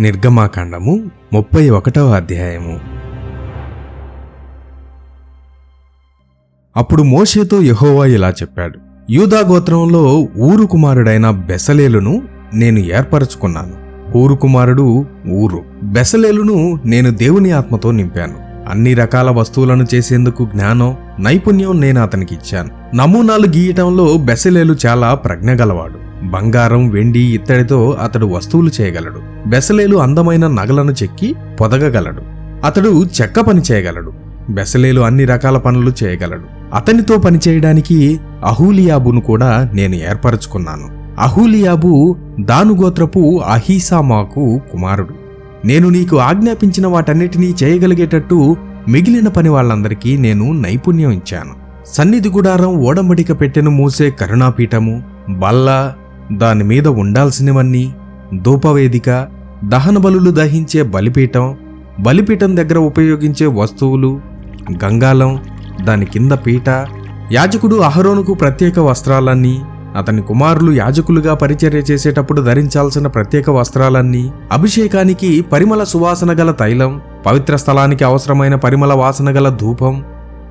నిర్గమాకాండము ముప్పై ఒకటవ అధ్యాయము. అప్పుడు మోషేతో యెహోవా ఇలా చెప్పాడు యూదా గోత్రంలో ఊరు కుమారుడైన బెసలేలును నేను ఏర్పరచుకున్నాను. ఊరు కుమారుడు ఊరు బెసలేలును నేను దేవుని ఆత్మతో నింపాను. అన్ని రకాల వస్తువులను చేసేందుకు జ్ఞానం నైపుణ్యం నేను అతనికి ఇచ్చాను. నమూనాలు గీయటంలో బెసలేలు చాలా ప్రజ్ఞగలవాడు. బంగారం వెండి ఇత్తడితో అతడు వస్తువులు చేయగలడు. బెసలేలు అందమైన నగలను చెక్కి పొదగగలడు. అతడు చెక్క పని చేయగలడు. బెసలేలు అన్ని రకాల పనులు చేయగలడు. అతనితో పనిచేయడానికి అహూలియాబును కూడా నేను ఏర్పరచుకున్నాను. అహూలియాబు దానుగోత్రపు అహీసామాకు కుమారుడు. నేను నీకు ఆజ్ఞాపించిన వాటన్నిటినీ చేయగలిగేటట్టు మిగిలిన పని వాళ్ళందరికీ నేను నైపుణ్యం ఇచ్చాను. సన్నిధి గుడారం ఓడంబడిక పెట్టెను మూసే కరుణాపీఠము బల్ల దాని మీద ఉండాల్సినవన్నీ ధూపవేదిక దహన బలులు దహించే బలిపీఠం బలిపీఠం దగ్గర ఉపయోగించే వస్తువులు గంగాలం దాని కింద పీట యాజకుడు అహరోనుకు ప్రత్యేక వస్త్రాలన్నీ అతని కుమారులు యాజకులుగా పరిచర్య చేసేటప్పుడు ధరించాల్సిన ప్రత్యేక వస్త్రాలన్నీ అభిషేకానికి పరిమళ సువాసన గల తైలం పవిత్ర స్థలానికి అవసరమైన పరిమళ వాసన గల ధూపం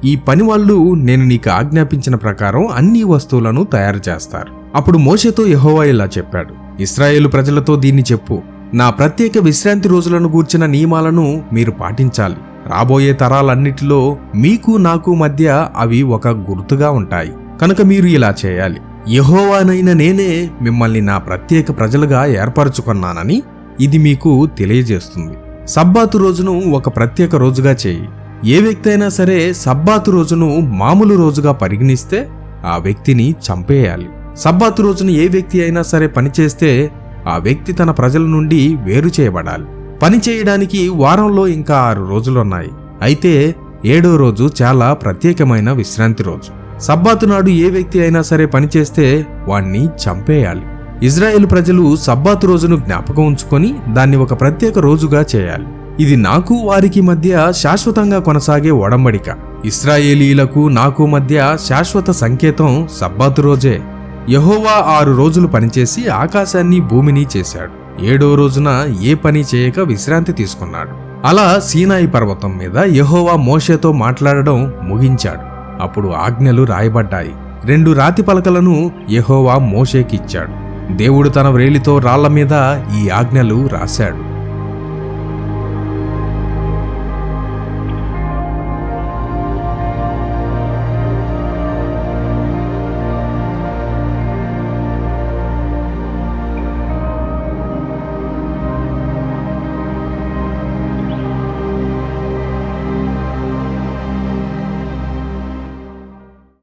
ఈ పని వాళ్ళు నేను నీకు ఆజ్ఞాపించిన ప్రకారం అన్ని వస్తువులను తయారు చేస్తారు. అప్పుడు మోషేతో యహోవా ఇలా చెప్పాడు ఇస్రాయేలు ప్రజలతో దీన్ని చెప్పు. నా ప్రత్యేక విశ్రాంతి రోజులను గూర్చిన నియమాలను మీరు పాటించాలి. రాబోయే తరాలన్నిటిలో మీకు నాకు మధ్య అవి ఒక గుర్తుగా ఉంటాయి. కనుక మీరు ఇలా చేయాలి. యహోవానైన నేనే మిమ్మల్ని నా ప్రత్యేక ప్రజలుగా ఏర్పరచుకున్నానని ఇది మీకు తెలియజేస్తుంది. సబ్బాతు రోజును ఒక ప్రత్యేక రోజుగా చేయి. ఏ వ్యక్తి అయినా సరే సబ్బాతు రోజును మామూలు రోజుగా పరిగణిస్తే ఆ వ్యక్తిని చంపేయాలి. సబ్బాతు రోజున ఏ వ్యక్తి అయినా సరే పనిచేస్తే ఆ వ్యక్తి తన ప్రజల నుండి వేరు చేయబడాలి. పని చేయడానికి వారంలో ఇంకా ఆరు రోజులున్నాయి. అయితే ఏడో రోజు చాలా ప్రత్యేకమైన విశ్రాంతి రోజు. సబ్బాతు నాడు ఏ వ్యక్తి అయినా సరే పనిచేస్తే వాణ్ణి చంపేయాలి. ఇజ్రాయెల్ ప్రజలు సబ్బాతు రోజును జ్ఞాపకం ఉంచుకొని దాన్ని ఒక ప్రత్యేక రోజుగా చేయాలి. ఇది నాకు వారికి మధ్య శాశ్వతంగా కొనసాగే ఒడంబడిక. ఇస్రాయేలీలకు నాకు మధ్య శాశ్వత సంకేతం సబ్బాతు రోజే. యహోవా ఆరు రోజులు పనిచేసి ఆకాశాన్ని భూమిని చేశాడు. ఏడో రోజున ఏ పని చేయక విశ్రాంతి తీసుకున్నాడు. అలా సీనాయి పర్వతం మీద యహోవా మోషేతో మాట్లాడడం ముగించాడు. అప్పుడు ఆజ్ఞలు రాయబడ్డాయి. రెండు రాతి పలకలను యహోవా మోషేకిచ్చాడు. దేవుడు తన వ్రేలితో రాళ్ళ మీద ఈ ఆజ్ఞలు రాశాడు.